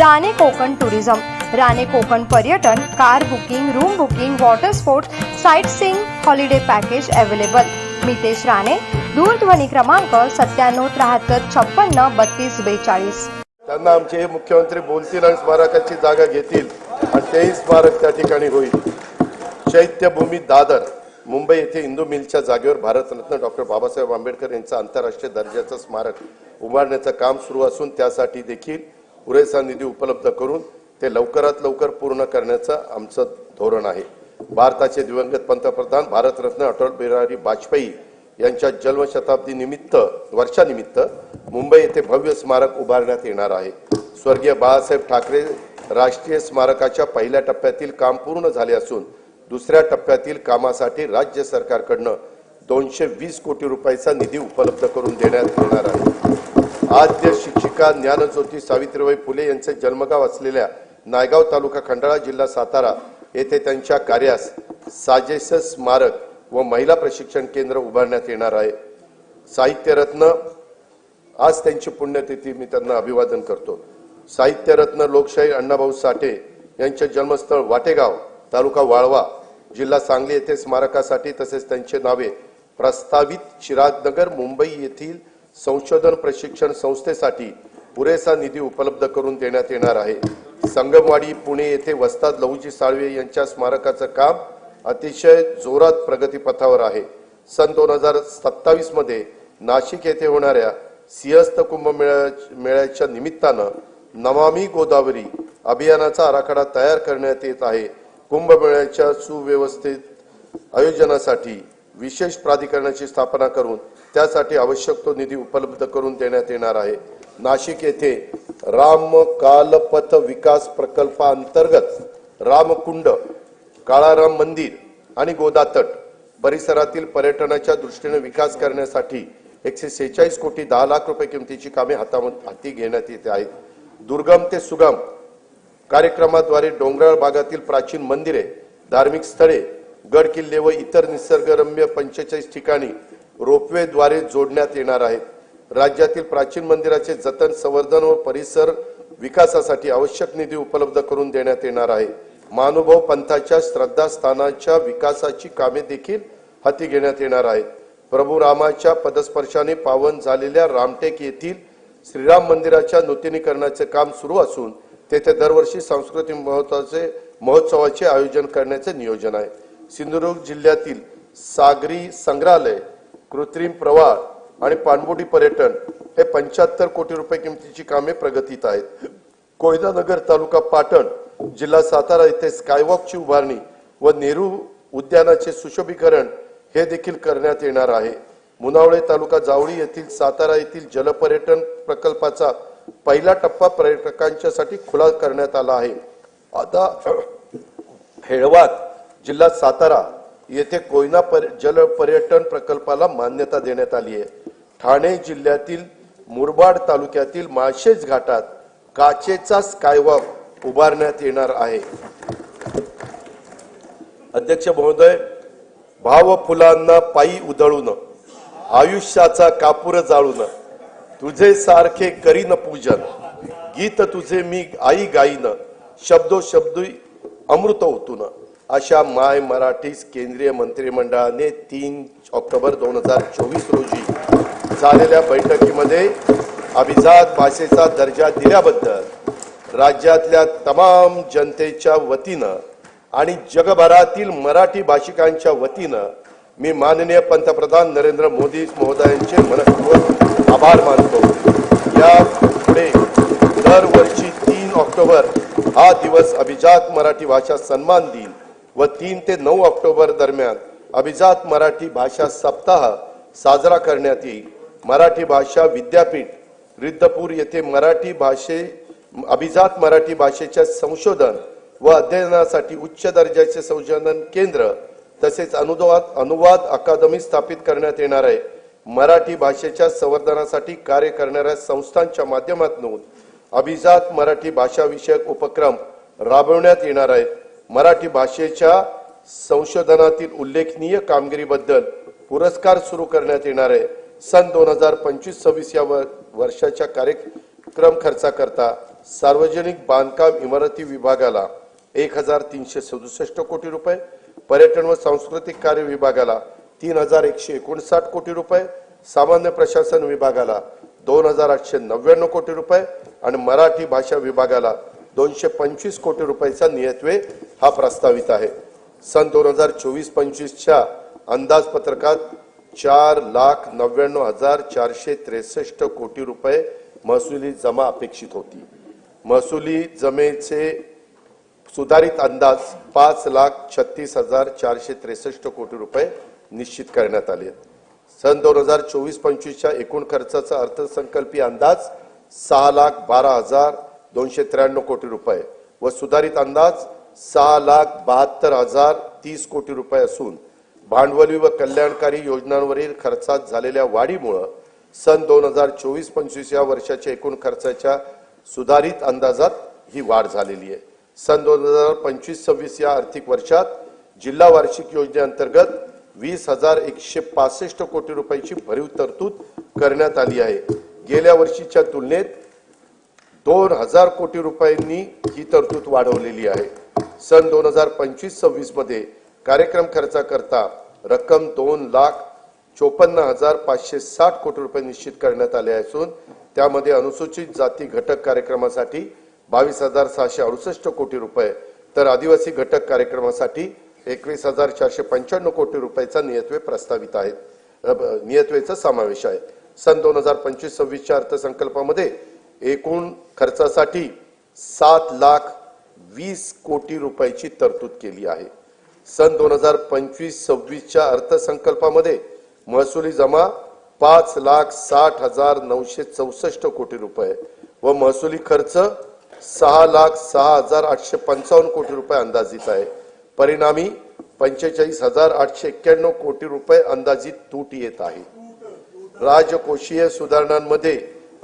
Rane Konkan tourism. Rane Konkan पर्यटन car booking room booking water sports sightseeing holiday package available. Mitesh Rane दूरध्वनी क्रमांक सत्त्याण्णव त्र्याहत्तर छप्पन्न बत्तीस बेचाळीस. त्यांना आमचे हे मुख्यमंत्री बोलतील आणि स्मारकाची जागा घेतील आणि तेही स्मारक त्या ठिकाणी होईल. चैत्यभूमी दादर मुंबई येथे इंदू मिलच्या जागेवर भारतरत्न डॉक्टर बाबासाहेब आंबेडकर यांचं आंतरराष्ट्रीय दर्जाचं स्मारक उभारण्याचं काम सुरू असून त्यासाठी देखील पुरेसा निधी उपलब्ध करून ते लवकरात लवकर पूर्ण करण्याचं आमचं धोरण आहे. भारताचे दिवंगत पंतप्रधान भारतरत्न अटल बिहारी वाजपेयी यांच्या जन्मशताब्दी निमित्त वर्षानिमित्त मुंबई येथे भव्य स्मारक उभारण्यात येणार आहे. स्वर्गीय बाळासाहेब ठाकरे राष्ट्रीय स्मारकाच्या पहिल्या टप्प्यातील काम पूर्ण झाले असून दुसऱ्या टप्प्यातील कामासाठी राज्य सरकारकडनं दोनशे वीस कोटी रुपयाचा निधी उपलब्ध करून देण्यात येणार आहे. आद्य शिक्षिका ज्ञानज्योती सावित्रीबाई फुले यांचे जन्मगाव असलेल्या नायगाव तालुका खंडाळा जिल्हा सातारा येथे त्यांच्या कार्यास साजेस स्मारक व महिला प्रशिक्षण केंद्र उभारण्यात येणार आहे. साहित्यरत्न आज त्यांची पुण्यतिथी मी त्यांना अभिवादन करतो. साहित्यरत्न लोकशाही अण्णाभाऊ साठे यांचे जन्मस्थळ वाटेगाव तालुका वाळवा जिल्हा सांगली येथे स्मारकासाठी तसेच त्यांचे नावे प्रस्तावित चिरागनगर मुंबई येथील संशोधन प्रशिक्षण संस्थेसाठी पुरेसा निधी उपलब्ध करून देण्यात येणार आहे. संगमवाडी पुणे येथे वस्ताद लहूजी साळवे यांच्या स्मारकाचं काम अतिशय जोरात प्रगतीपथावर आहे. सन दोन हजार सत्तावीसमध्ये नाशिक येथे होणाऱ्या सिंहस्थ कुंभमेळ्या मेळ्याच्या निमित्तानं नमामी गोदावरी अभियानाचा आराखडा तयार करण्यात येत आहे. कुंभमेळ्याच्या सुव्यवस्थित आयोजनासाठी विशेष प्राधिकरणाची स्थापना करून त्यासाठी आवश्यक तो निधी उपलब्ध करून देण्यात येणार आहे. नाशिक येथे राम कालपथ विकास प्रकल्पाअंतर्गत रामकुंड काळाराम मंदिर आणि गोदातट परिसरातील पर्यटनाच्या दृष्टीने विकास करण्यासाठी एकशे सेहेचाळीस कोटी दहा लाख रुपये किमतीची कामे हातामध्ये हाती घेण्यात येत आहेत. दुर्गम ते सुगम कार्यक्रमाद्वारे डोंगराळ भागातील प्राचीन मंदिरे धार्मिक स्थळे गड किल्ले व इतर निसर्गरम्य पंचेचाळीस ठिकाणी रोपवेद्वारे जोडण्यात येणार आहेत. राज्यातील प्राचीन मंदिराचे जतन संवर्धन व परिसर विकासासाठी आवश्यक निधी उपलब्ध करून देण्यात येणार आहे. महानुभाव पंथाच्या श्रद्धास्थानाच्या विकासाची कामे देखील हाती घेण्यात येणार आहेत. प्रभू रामाच्या पदस्पर्शाने पावन झालेल्या रामटेक येथील श्रीराम मंदिराच्या नूतनीकरणाचे काम सुरू असून तेथे दरवर्षी सांस्कृतिक महोत्सवाचे महोत्सवाचे आयोजन करण्याचे नियोजन आहे. सिंधुदुर्ग जिल्ह्यातील सागरी संग्रहालय कृत्रिम प्रवाह आणि पाणबुडी पर्यटन हे पंच्याहत्तर कोटी रुपये किमतीची कामे प्रगतीत आहेत. कोयनानगर तालुका पाटण जिल्हा सातारा येथे स्कायवॉकची उभारणी व नेहरू उद्यानाचे सुशोभीकरण हे देखील करण्यात येणार आहे. मुनावळे तालुका जावळी येथील सातारा येथील जलपर्यटन प्रकल्पाचा पहिला टप्पा पर्यटकांच्यासाठी खुला करण्यात आला आहे. आता हेळवात जिल्हा सातारा येथे कोयना पर जल पर्यटन प्रकल्पाला मान्यता देण्यात आली आहे. ठाणे जिल्ह्यातील मुरबाड तालुक्यातील माळशेज घाटात काचेचा स्कायवॉक उभारण्यात येणार आहे. अध्यक्ष महोदय भाव फुलांना पायी उधळून आयुष्याचा कापूर जाळून तुझे सारखे करीन पूजन. गीत तुझे मी आई गाईन शब्दो शब्द अमृत ओतून. अशा माय मराठीस केंद्रीय मंत्रिमंडळाने तीन ऑक्टोबर दोन हजार चोवीस रोजी झालेल्या बैठकीमध्ये अभिजात भाषेचा दर्जा दिल्याबद्दल राज्यातल्या तमाम जनतेच्या वतीनं आणि जगभरातील मराठी भाषिकांच्या वतीनं मी माननीय पंतप्रधान नरेंद्र मोदी महोदयांचे मनपूर्वक आभार मानतो. या पुढे दरवर्षी तीन ऑक्टोबर हा दिवस अभिजात मराठी भाषा सन्मान दिन व तीन ते नऊ ऑक्टोबर दरम्यान अभिजात मराठी भाषा सप्ताह साजरा करण्यात येईल. मराठी भाषा विद्यापीठ रिद्धपूर येथे मराठी भाषे अभिजात मराठी भाषेच्या संशोधन व अध्ययनासाठी उच्च दर्जाचे संशोधन केंद्र तसेच अनुवाद अनुवाद अकादमी स्थापित करण्यात येणार आहे. मराठी भाषेच्या संवर्धनासाठी कार्य करणाऱ्या संस्थांच्या माध्यमातून अभिजात मराठी भाषा विषयक उपक्रम राबवण्यात येणार आहेत. मराठी भाषेच्या संशोधनातील उल्लेखनीय कामगिरीबद्दल पुरस्कार सुरू करण्यात येणार आहे. सन दोन हजार पंचवीस सव्वीस या वर्षाच्या कार्यक्रम खर्चाकरता सार्वजनिक बांधकाम इमारती विभागाला एक हजार तीनशे सदुसष्ट कोटी रुपये पर्यटन व सांस्कृतिक कार्य विभागाला तीन हजार एकशे एकोणसाठ कोटी रुपये सामान्य प्रशासन विभागाला दोन हजार आठशे नव्याण्णव कोटी रुपये आणि मराठी भाषा विभागाला दोनशे पंचवीस कोटी रुपयाचा नियत्वे हा प्रस्तावित आहे. सन दोन हजार चोवीस पंचवीसच्या अंदाजपत्रकात चार लाख नव्याण्णव हजार चारशे त्रेसष्ट कोटी रुपये महसुली जमा अपेक्षित होती. महसुली जमेचे सुधारित अंदाज पाच लाख छत्तीस हजार चारशे त्रेसष्ट कोटी रुपये निश्चित करण्यात आले. आहेत सन दोन हजार चोवीस पंचवीसच्या एकूण खर्चाचा अर्थसंकल्पीय अंदाज सहा लाख बारा हजार दोनशे त्र्याण्णव कोटी रुपये व सुधारित अंदाज सहा लाख बहात्तर हजार तीस कोटी रुपये असून भांडवली व कल्याणकारी योजनांवरील खर्चात झालेल्या वाढीमुळं सन दोन हजार चोवीस पंचवीस या वर्षाच्या एकूण खर्चाच्या सुधारित अंदाजात ही वाढ झालेली आहे. सन दोन हजार पंचवीस सव्वीस या आर्थिक वर्षात जिल्हा वार्षिक योजनेअंतर्गत वीस हजार एकशे पासष्ट कोटी रुपयाची भरीव तरतूद करण्यात आली आहे. गेल्या वर्षीच्या तुलनेत दोन हजार कोटी रुपयांनी ही तरतूद वाढवलेली आहे. सन दोन हजार पंचवीस सव्वीसमध्ये कार्यक्रम खर्चाकरता रक्कम दोन लाख चोपन्न हजार पाचशे साठ कोटी रुपये निश्चित करण्यात आले असून त्यामध्ये अनुसूचित जाती घटक कार्यक्रमासाठी बावीस हजार सहाशे अडुसष्ट कोटी रुपये तर आदिवासी घटक कार्यक्रमासाठी एकवीस हजार चारशे पंच्याण्णव कोटी रुपयाचा नियत्वे प्रस्तावित आहेत. नियत्वेचा समावेश आहे. सन दोन हजार पंचवीस सव्वीसच्या अर्थसंकल्पामध्ये एकूण खर्चासाठी सात लाख वीस कोटी रुपयाची तरतूद केली आहे. सन दोन हजार पंचवीस सव्वीसच्या अर्थसंकल्पामध्ये महसुली जमा पाच लाख साठ हजार नऊशे चौसष्ट कोटी रुपये व महसुली खर्च सहा लाख सहा हजार आठशे पंचावन्न कोटी रुपये अंदाजित आहे. परिणामी पंचेचाळीस हजार आठशे एक्क्याण्णव कोटी रुपये अंदाजित तूट येत आहे. राजकोषीय सुधारणांमध्ये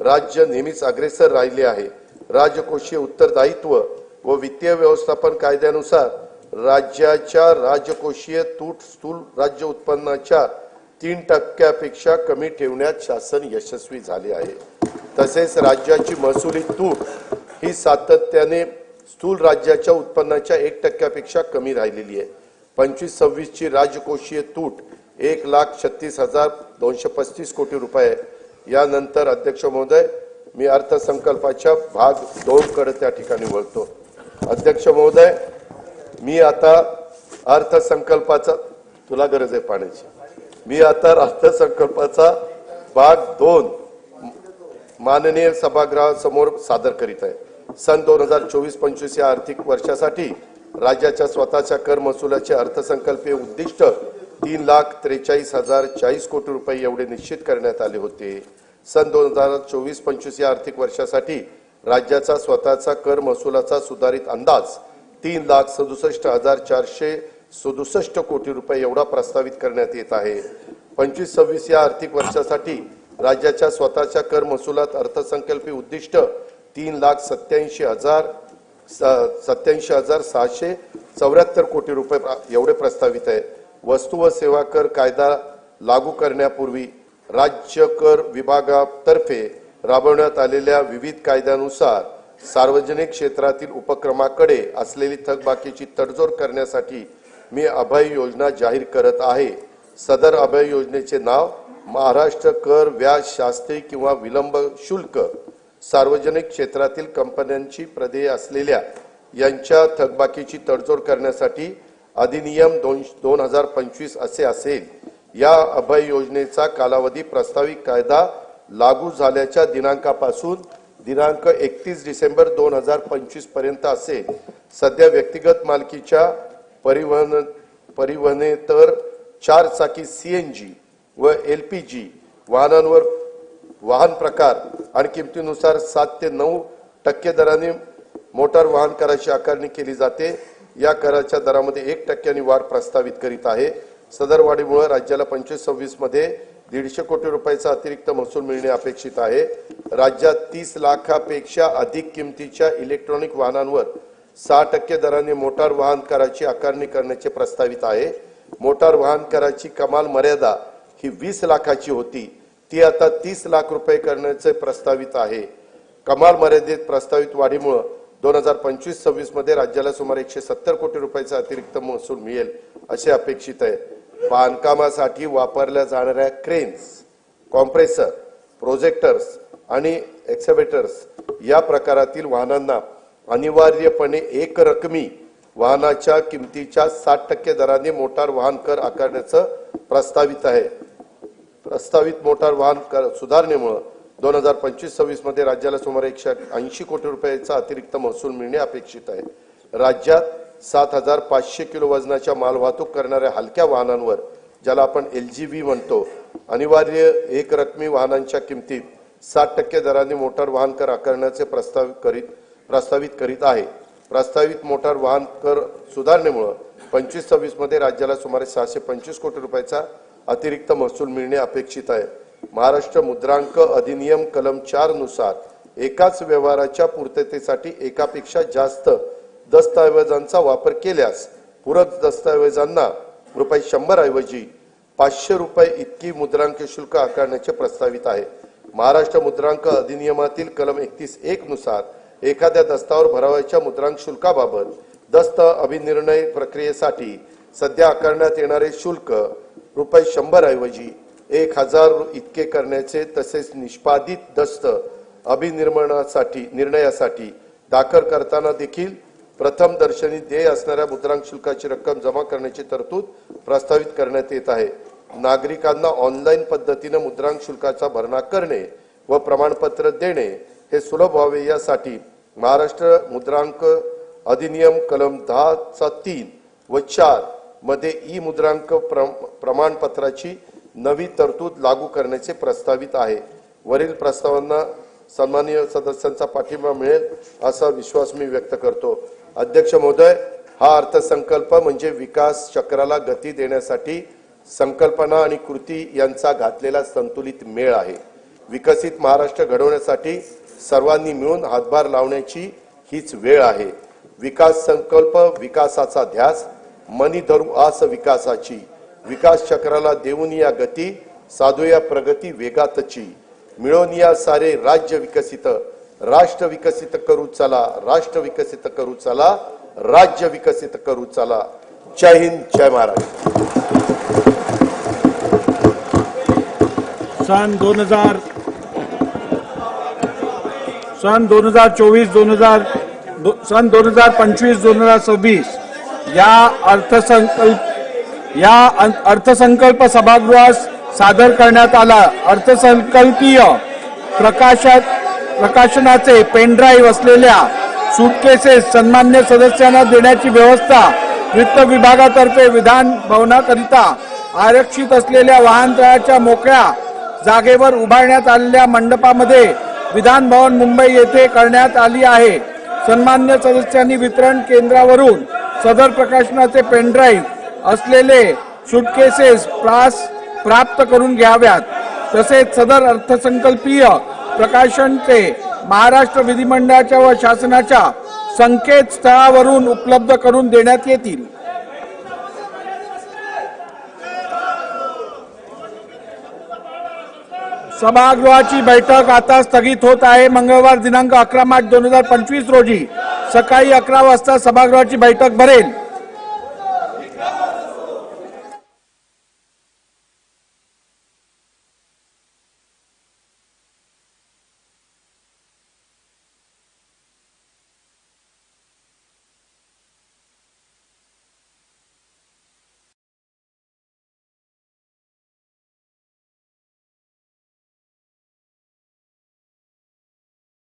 राज्य नेहमीच अग्रेसर राहिले आहे. राजकोषीय उत्तरदायित्व व वित्तीय व्यवस्थापन कायद्यानुसार राज्याच्या राजकोषीय तूट स्थूल राज्य उत्पन्नाच्या तीन टक्क्यापेक्षा कमी ठेवण्यात शासन यशस्वी झाले आहे. तसेच राज्याची महसुली तूट ही सातत्याने स्थूल राज्याच्या उत्पन्नाच्या एक टक्क्यापेक्षा कमी राहिलेली आहे. पंचवीस सव्वीसची राजकोषीय तूट एक लाख छत्तीस हजार दोनशे पस्तीस कोटी रुपये यानंतर अध्यक्ष महोदय मी अर्थसंकल्पाच्या भाग दोन कडे त्या ठिकाणी वळतो. अध्यक्ष महोदय मी आता अर्थसंकल्पाचा तुला गरज आहे पाण्याची. मी आता अर्थसंकल्पाचा भाग दोन माननीय सभागृहासमोर सादर करीत आहे. सन दोन हजार चोवीस पंचवीस या आर्थिक वर्षासाठी राज्याच्या स्वतःच्या कर महसुलाचे अर्थसंकल्पीय उद्दिष्ट तीन लाख त्रेचाळीस हजार चाळीस कोटी रुपये एवढे निश्चित करण्यात आले होते. सन दोन हजार चोवीस पंचवीस या आर्थिक वर्षासाठी राज्याचा स्वतःचा कर महसुलाचा सुधारित अंदाज तीन लाख सदुसष्ट हजार चारशे सदुसष्ट कोटी रुपये एवढा प्रस्तावित करण्यात येत आहे. पंचवीस सव्वीस या आर्थिक वर्षासाठी राज्याच्या स्वतःच्या कर महसुलात अर्थसंकल्पीय उद्दिष्ट तीन लाख सत्याऐंशी हजार सत्याऐंशी हजार सहाशे चौऱ्याहत्तर कोटी रुपये प्रा- एवढे प्रस्तावित आहे वस्तू व सेवा कर कायदा लागू करण्यापूर्वी राज्य कर विभागातर्फे राबवण्यात आलेल्या विविध कायद्यानुसार सार्वजनिक क्षेत्रातील उपक्रमाकडे असलेली थकबाकीची तडजोड करण्यासाठी मी अभय योजना जाहीर करत आहे. सदर अभय योजनेचे नाव महाराष्ट्र कर व्याज शास्त्री किंवा विलंब शुल्क सार्वजनिक क्षेत्रातील कंपन्यांची प्रदेय असलेल्या यांच्या थकबाकीची तडजोड करण्यासाठी अधिनियम दोन दोन हजार पंचवीस असे असेल. या अभय योजनेचा कालावधी प्रस्तावित कायदा लागू झाल्याच्या दिनांकापासून दिनांक एकतीस डिसेंबर दोन हजार पंचवीसपर्यंत असेल सध्या व्यक्तिगत मालकीच्या परिवहन परिवहनेतर चार चाकी सीएनजी व एल पी जी वाहनांवर वाहन प्रकार आणि किमतीनुसार सात ते नऊ टक्के दराने मोटार वाहन कराची आकारणी केली जाते. या कराच्या दरामध्ये एक टक्क्यांनी वाढ प्रस्तावित करीत आहे. सदर वाढीमुळे राज्याला पंचवीस सव्वीसमध्ये दीडशे कोटी रुपयाचा अतिरिक्त महसूल मिळणे अपेक्षित आहे. राज्यात तीस लाखापेक्षा अधिक किमतीच्या इलेक्ट्रॉनिक वाहनांवर सहा टक्के दराने मोटार वाहन कराची आकारणी करण्याचे प्रस्तावित आहे. मोटार वाहन कराची कमाल मर्यादा ही वीस लाखाची होती. ती आता तीस लाख रुपये करण्याचे प्रस्तावित आहे. कमाल मर्यादेत प्रस्तावित वाढीमुळं दोन हजार पंचवीस सव्वीसमध्ये राज्याला सुमारे एकशे सत्तर कोटी रुपयाचा अतिरिक्त महसूल मिळेल असे अपेक्षित आहे. बांधकामासाठी वापरल्या जाणाऱ्या क्रेन्स कॉम्प्रेसर प्रोजेक्टर्स आणि एक्सेवेटर्स या प्रकारातील वाहनांना अनिवार्यपणे एक रकमी वाहनाच्या किमतीच्या साठ टक्के दराने मोटार वाहन कर आकारण्याचं प्रस्तावित आहे. प्रस्तावित मोटार वाहन कर सुधारणेमुळं दोन हजार पंचवीस सव्वीसमध्ये राज्याला सुमारे एकशे ऐंशी कोटी रुपयाचा अतिरिक्त महसूल मिळणे अपेक्षित आहे. राज्यात सात हजार पाचशे किलो वजनाच्या मालवाहतूक करणाऱ्या हलक्या वाहनांवर ज्याला आपण एल जी व्ही म्हणतो अनिवार्य एक रकमी वाहनांच्या किमतीत साठ टक्के दराने मोटार वाहन कर आकारण्याचे प्रस्तावित करीत प्रस्तावित करीत आहे. प्रस्तावित मोटार वाहन कर सुधारणेमुळं पंचवीस सव्वीसमध्ये राज्याला सुमारे सहाशे पंचवीस कोटी रुपयाचा अतिरिक्त महसूल मिळणे अपेक्षित आहे. महाराष्ट्र मुद्रांक अधिनियम कलम चारनुसार एकाच व्यवहाराच्या पूर्ततेसाठी एकापेक्षा जास्त दस्तऐवजांचा वापर केल्यास पूरक दस्तऐवजांना रुपये शंभर ऐवजी पाचशे रुपये इतकी मुद्रांक शुल्क आकारण्याचे प्रस्तावित आहे. महाराष्ट्र मुद्रांक अधिनियमातील कलम एकतीस एक नुसार एखाद्या दस्तावर भरावयाच्या मुद्रांक शुल्काबाबत दस्त अभिनिर्णय प्रक्रियेसाठी सध्या आकारण्यात येणारे शुल्क रुपये शंभर ऐवजी एक हजार इतके करण्याचे तसेच निष्पादित दस्त अभिनिर्माणासाठी निर्णयासाठी दाखल करताना देखील प्रथम दर्शनी देय असणाऱ्या मुद्रांक शुल्काची रक्कम जमा करण्याची तरतूद प्रस्तावित करण्यात येत आहे. नागरिकांना ऑनलाईन पद्धतीनं मुद्रांक शुल्काचा भरणा करणे व प्रमाणपत्र देणे हे सुलभ व्हावे यासाठी महाराष्ट्र मुद्रांक अधिनियम कलम दहाचा तीन व चारमध्ये ई मुद्रांक प्रम- प्रमाणपत्राची नवी तरतूद लागू करण्याचे प्रस्तावित आहे. वरील प्रस्तावांना सन्माननीय सदस्यांचा पाठिंबा मिळेल असा विश्वास मी व्यक्त करतो. अध्यक्ष महोदय हा अर्थसंकल्प म्हणजे विकास चक्राला गती देण्यासाठी संकल्पना आणि कृती यांचा घातलेला संतुलित मेळ आहे. विकसित महाराष्ट्र घडवण्यासाठी सर्वांनी मिळून हातभार लावण्याची हीच वेळ आहे. विकास संकल्प विकासाचा ध्यास मनी धरू आस विकासाची. विकास चक्राला देऊन या गती साधूया प्रगती वेगातची. मिळून या सारे राज्य विकसित राष्ट्र विकसित करू चला राष्ट्र विकसित करू चला राज्य विकसित करू चला. जय हिंद जय महाराष्ट्र. सन दोन हजार सन दोन हजार चोवीस दोन हजार सन दोन हजार पंचवीस दोन हजार सव्वीस या अर्थसंकल्प या अर्थसंकल्प सभागृहास सादर करण्यात आला. अर्थसंकल्पीय प्रकाशात प्रकाशनाचे पेनड्राईव्ह असलेल्या सुटकेसेस सन्मान्य सदस्यांना देण्याची व्यवस्था वित्त विभागातर्फे विधान भवनाकरिता आरक्षित असलेल्या वाहनतळाच्या मोकळ्या जागेवर उभारण्यात आलेल्या मंडपामध्ये विधान भवन मुंबई येथे करण्यात आली आहे. सन्मान्य सदस्यांनी वितरण केंद्रावरून सदर प्रकाशनाचे पेनड्राईव्ह असलेले सुटकेसेस प्रास प्राप्त करून घ्याव्यात. तसेच सदर अर्थसंकल्पीय प्रकाशनचे महाराष्ट्र विधिमंडळाच्या व शासनाच्या संकेतस्थळावरून उपलब्ध करून देण्यात येतील. सभागृहाची बैठक आता स्थगित होत आहे. मंगळवार दिनांक अकरा मार्च दोन हजार पंचवीस रोजी सकाळी अकरा वाजता सभागृहाची बैठक भरेल.